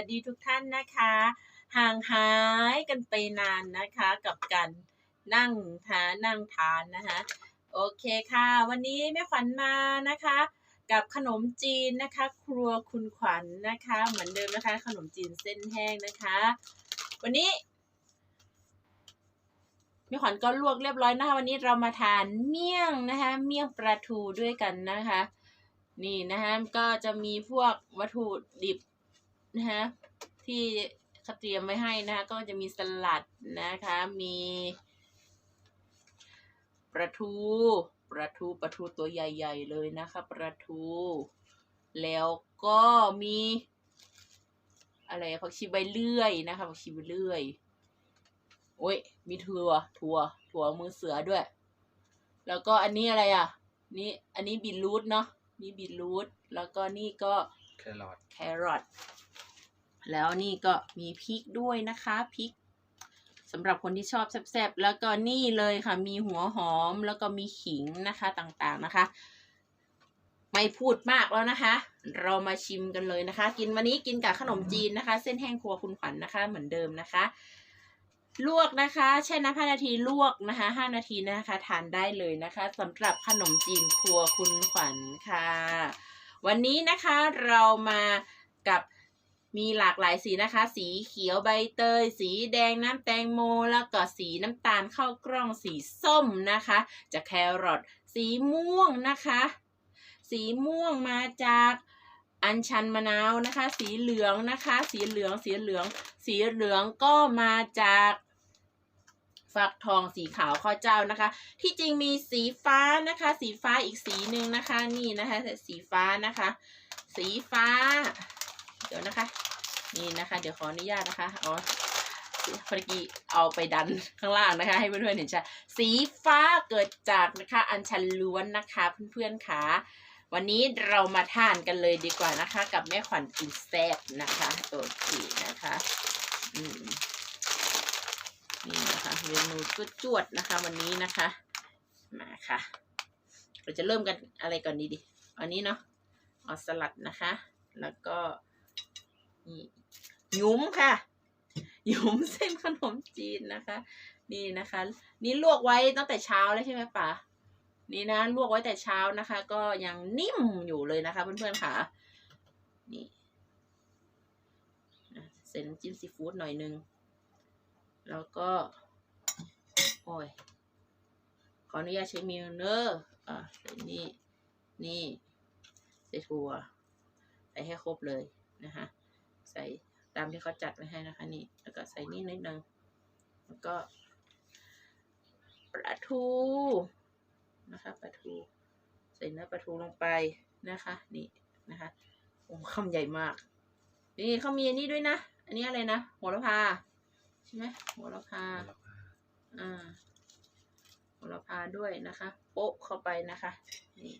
วัสดีทุกท่านนะคะ ห่างหายกันไปนานนะคะ กับการนั่งทานนั่งทานนะคะโอเคค่ะ วันนี้แม่ขวัญมานะคะ กับขนมจีนนะคะ ครัวคุณขวัญนะคะ เหมือนเดิมนะคะ ขนมจีนเส้นแห้งนะคะ วันนี้แม่ขวัญก็ลวกเรียบร้อยนะคะ วันนี้เรามาทานเมี่ยงนะคะ เมี่ยงปลาทูด้วยกันนะคะนี่นะคะก็จะมีพวกวัตถุดิบ นะคะที่เขาเตรียมไว้ให้นะคะก็จะมีสลัดนะคะ มีปลาทูปลาทูปลาทูตัวใหญ่ ๆ เลยนะคะปลาทู แล้วก็มี อะไรผักชีใบเลื่อยนะคะผักชีใบเลื่อยโอ้ยมีถั่วถั่วถั่วมือเสือด้วย แล้วก็อันนี้อะไรอะ นี่อันนี้บีทรูทเนาะนี่บีทรูทแล้วก็นี่ก็แครอทแครอท แล้วนี่ก็มีพริกด้วยนะคะพริกสำหรับคนที่ชอบแซ่บๆแล้วก็นี่เลยค่ะ มีหัวหอมแล้วก็มีขิงนะคะต่างๆนะคะ ไม่พูดมากแล้วนะคะ เรามาชิมกันเลยนะคะ กินวันนี้กินกับขนมจีนนะคะ เส้นแห้งครัวคุณขวัญนะคะ เหมือนเดิมนะคะ ลวกนะคะแช่น้ำห้านาทีลวกนะคะห้านาทีนะคะ ทานได้เลยนะคะสำหรับขนมจีนครัวคุณขวัญค่ะ วันนี้นะคะเรามากับ มีหลากหลายสีนะคะ สีเขียวใบเตย สีแดงน้ำแตงโม แล้วก็สีน้ำตาลข้าวกล้องสีส้มนะคะ จากแครอทสีม่วงนะคะ สีม่วงมาจากอัญชันมะนาวนะคะ สีเหลืองนะคะ สีเหลืองสีเหลือง สีเหลืองก็มาจากฟักทองสีขาวข้าวเจ้านะคะ ที่จริงมีสีฟ้านะคะ สีฟ้าอีกสีหนึ่งนะคะ นี่นะคะ สีฟ้านะคะ สีฟ้า เดี๋ยวนะคะ นี่นะคะ เดี๋ยวขออนุญาตนะคะอ๋อพอดีเอาไปดันข้างล่างนะคะ ให้เพื่อนๆเห็นชัดสีฟ้าเกิดจากนะคะ อัญชันล้วนนะคะเพื่อนๆค่ะวันนี้เรามาทานกันเลยดีกว่านะคะ กับแม่ขวัญกินแซ่บนะคะโอเคนะคะอืมนี่นะคะเมนูจวดๆนะคะ วันนี้นะคะ มาค่ะ เราจะเริ่มกันอะไรก่อนดีดิอันนี้เนาะเอาสลัดนะคะ แล้วก็ นี่หยุ้มค่ะหยุ้มเส้นขนมจีนนะคะ นี่นะคะ นี่ลวกไว้ตั้งแต่เช้าแล้วใช่ไหมป๋านี่นะลวกไว้แต่เช้านะคะ ก็ยังนิ่มอยู่เลยนะคะ เพื่อนๆค่ะ นี่เส้นจิ้มซีฟู้ดหน่อยนึง แล้วก็ โอ้ย ขออนุญาตใช้มิวเนอร์อะนี่ นี่ใส่ถั่วใส่ให้ครบเลยนะคะ ใส่ตามที่เขาจัดไว้ให้นะคะนี่ แล้วก็ใส่นี่นิดนึง แล้วก็ปลาทูนะคะปลาทู ใส่เนื้อปลาทูลงไปนะคะ นี่นะคะโอ้คำใหญ่มาก นี่เขามีอันนี้ด้วยนะ อันนี้อะไรนะโหระพาใช่ไหมโหระพาอ่าโหระพาด้วยนะคะ โปะเข้าไปนะคะนี่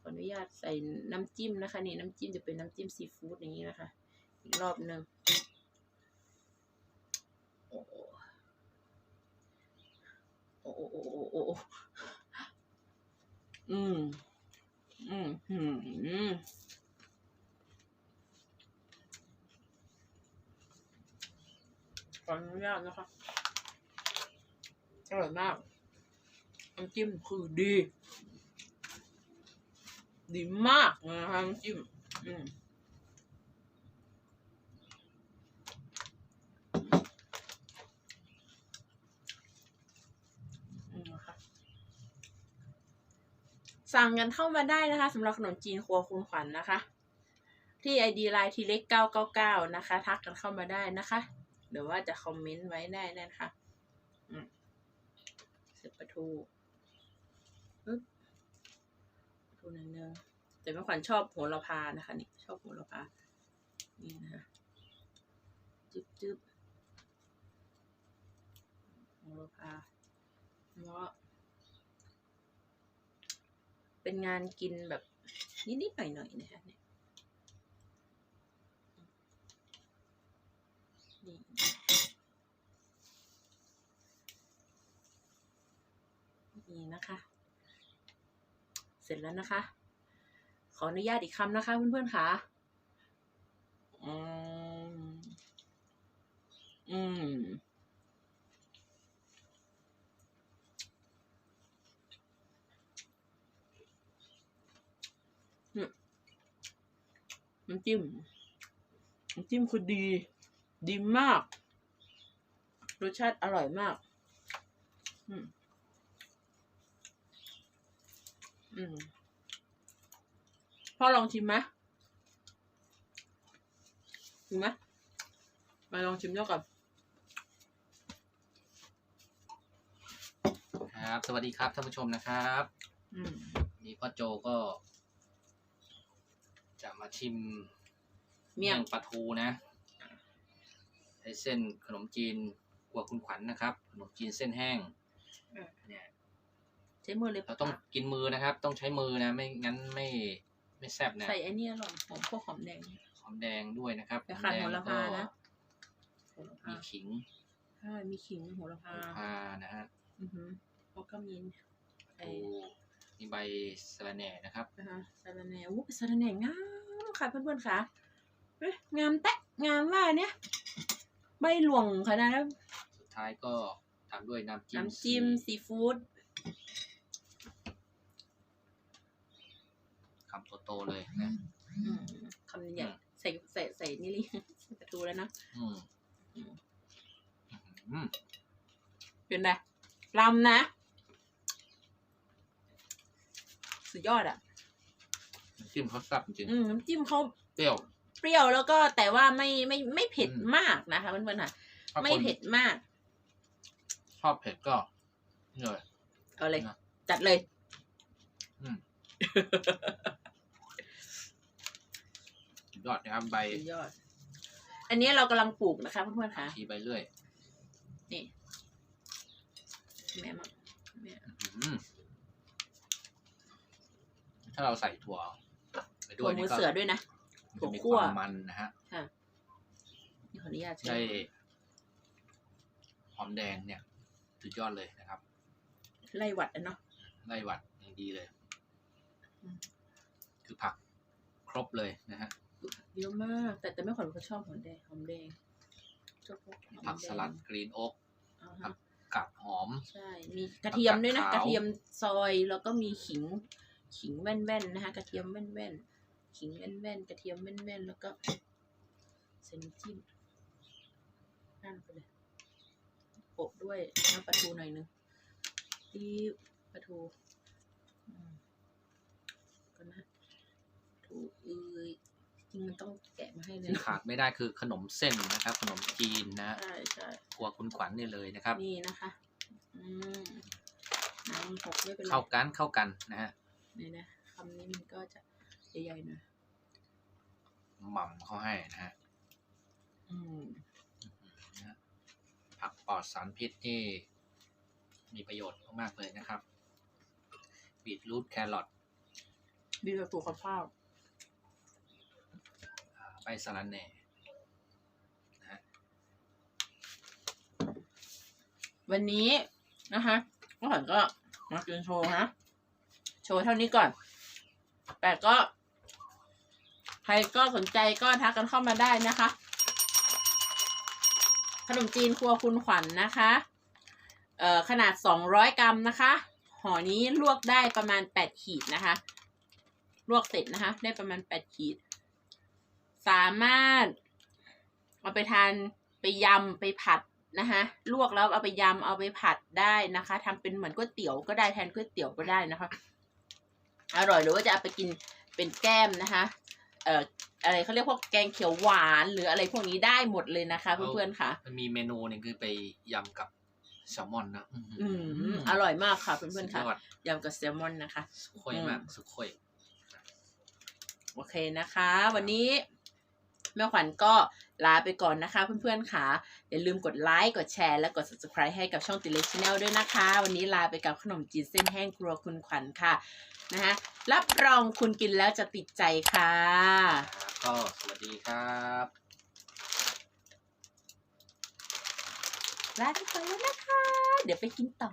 ขออนุญาตใส่น้ำจิ้มนะคะ นี่น้ำจิ้มจะเป็นน้ำจิ้มซีฟู้ดอย่างนี้นะคะอีก รอบหนึ่งโอ้โหโอ้โหโอ้โหโอ้โหอืม อืมอืมอืมขออนุญาตนะคะอร่อยมากน้ำจิ้มคือดี ดีมากนะคะน้ำจิ้ม อืมนะคะ สั่งกันเข้ามาได้นะคะสำหรับขนมจีนครัวคุณขวัญนะคะ ที่ไอดีไลน์ทีเล็กเก้าเก้าเก้านะคะ ทักกันเข้ามาได้นะคะหรือว่าจะคอมเมนต์ไว้ได้นะคะอืมเสร็จปลาทูปึ๊บปลาทูหนึ่งนึงแต่แม่ขวัญชอบโหระพานะคะ นี่ ชอบโหระพา นี่นะคะจึ๊บจึ๊บโหระพาแล้วก็ เป็นงานกินแบบนิดๆหน่อยๆนะคะเนี่ยนี่นี่นะคะ เสร็จแล้วนะคะ ขออนุญาตอีกคำนะคะเพื่อนๆค่ะ อืม อืม เนี่ย น้ำจิ้มน้ำจิ้มคือดี ดีมาก รสชาติอร่อยมาก อืมอืมพ่อลองชิมไหมชิมไหมมาลองชิมด้วยก่อนครับ สวัสดีครับท่านผู้ชมนะครับ อืม นี่พ่อโจก็ จะมาชิมเมี่ยงปลาทูนะใช้เส้นขนมจีนกัวคุณขวัญนะครับ ขนมจีนเส้นแห้งอะเนี่ยใช้มือเลยเราต้องกินมือนะครับ ต้องใช้มือนะ ไม่งั้นไม่ไม่แซ่บนะใส่ไอ้เนี่ยหรอหอมพวกหอมแดงหอมแดงด้วยนะครับไปขัดแดงโหระพานะโหระมีพาขิงใช่มีขิงโหระโหพาระพานะฮะอือหือแล้วก็มีปลาทูมีใบสะระแหน่นะครับนะคะสาระแหน่อู้สาระแหน่งาม ค่ะเพื่อนๆค่ะเอ๊ะงามแตะงามว่าเนี่ย ใบหลวงขนาดนั้นสุดท้ายก็ตามด้วยน้ำจิ้มน้ำจิ้มซีฟู้ดคำโตๆเลยนะอืมคำใหญ่ๆใส่ใส่ใส่นี่เลยใส่ประตูแล้วนะอืมอืมอืมเป็นไงลำนะ สุดยอดอะน้ำ จิ้มเขาแซ่บจริงอืมน้ำจิ้มเขาๆเปรี้ยว เปรี้ยวแล้วก็แต่ว่าไม่ไม่ไม่เผ็ดอืมมากนะคะเพื่อนๆค่ะถ้าไม่คนเผ็ดมาก ชอบเผ็ดก็นี่เลย เอาเลย นะจัดเลย อืม สุดยอดนะครับใบสุดยอด อันนี้เรากำลังปลูกนะคะเพื่อนๆค่ะทีใบเลื่อยนี่แม่มาแม่อืมถ้าเราใส่ถั่ว ไปด้ถั่ววยมืนี่อก็เสือด้วยนะมันถั่จะวมีคั่คววามมันนะฮะ ค่ะนี่ขออนุญาตใช้ได้หอมแดงเนี่ยสุดยอดเลยนะครับ ไล่หวัดอะเนาะ ไล่หวัดอย่างดีเลย อืม คือผักครบเลยนะฮะ เยอะมาก แต่แต่ไม่ขวัญก็ชอบหอมแดงหอมแดงชอบพวกหอมผักแดสงลัดกรีนโอ๊กอ่าครัฮะบกับหอม ใช่ มีกระเทียมด้วยนะ ผักกาดขาว กระเทียมซอยแล้วก็มีขิง ขิงแว่นๆนะคะ กระเทียมแว่นๆ ขิงแว่นๆกระเทียมแว่นๆแล้วก็ใส่น้ำจิ้มนั่นไปเลยโปะด้วยน้ำปลาทูหน่อยนึงตีปลาทูอืมก็นะปลาทูเอ้ยจริงมันต้องแกะมาให้เลยที่ขาดไม่ได้คือขนมเส้นนะครับ ขนมจีนนะฮะใช่ใช่ครัวคุณขวัญนี่เลยนะครับ นี่นะคะอืมน้ำหกไม่เป็นไรเข้ากันเข้ากันนะฮะนี่นะคำนี้มันก็จะ ใหญ่ๆหน่อยหม่ำเขาให้นะฮะอืมนะฮะผักปลอดสารพิษนี่มีประโยชน์มากๆเลยนะครับ บีทรูทแครอทดีต่อสุขภาพอ่าใบสะระแหน่นะฮะวันนี้นะคะก็ขวัญก็มากินโชว์นะโชว์เท่านี้ก่อน แต่ก็ ใครก็สนใจก็ทักกันเข้ามาได้นะคะ ขนมจีนครัวคุณขวัญนะคะเอ่อขนาด 200 กรัมนะคะห่อนี้ลวกได้ประมาณ 8 ขีดนะคะ ลวกเสร็จนะคะ ได้ประมาณ 8 ขีด สามารถ เอาไปทานไปยำไปผัดนะคะลวกแล้วเอาไปยำเอาไปผัดได้นะคะทำเป็นเหมือนก๋วยเตี๋ยวก็ได้แทนก๋วยเตี๋ยวก็ได้นะคะ อร่อยหรือว่าจะเอาไปกินเป็นแก้มนะคะ เอ่ออะไรเขาเรียกพวกแกงเขียวหวานหรืออะไรพวกนี้ได้หมดเลยนะคะเพื่อนๆค่ะ มันมีเมนูหนึ่งคือไปยำกับแซลมอนนะอื้อหือืมอร่อยมากค่ะเพื่อนๆค่ะสุดยอดยำกับแซลมอนนะคะสุดโคยมากอืมสุดโคยโอเคนะคะ วันนี้แม่ขวัญก็ ลาไปก่อนนะคะเพื่อนๆค่ะ อย่าลืมกดไลค์กดแชร์และกด subscribe ให้กับช่องติเลชแนลด้วยนะคะ วันนี้ลาไปกับขนมจีนเส้นแห้งครัวคุณขวัญค่ะนะคะรับรองคุณกินแล้วจะติดใจค่ะครับก็สวัสดีครับลาไปก่อนแล้วนะคะ เดี๋ยวไปกินต่อ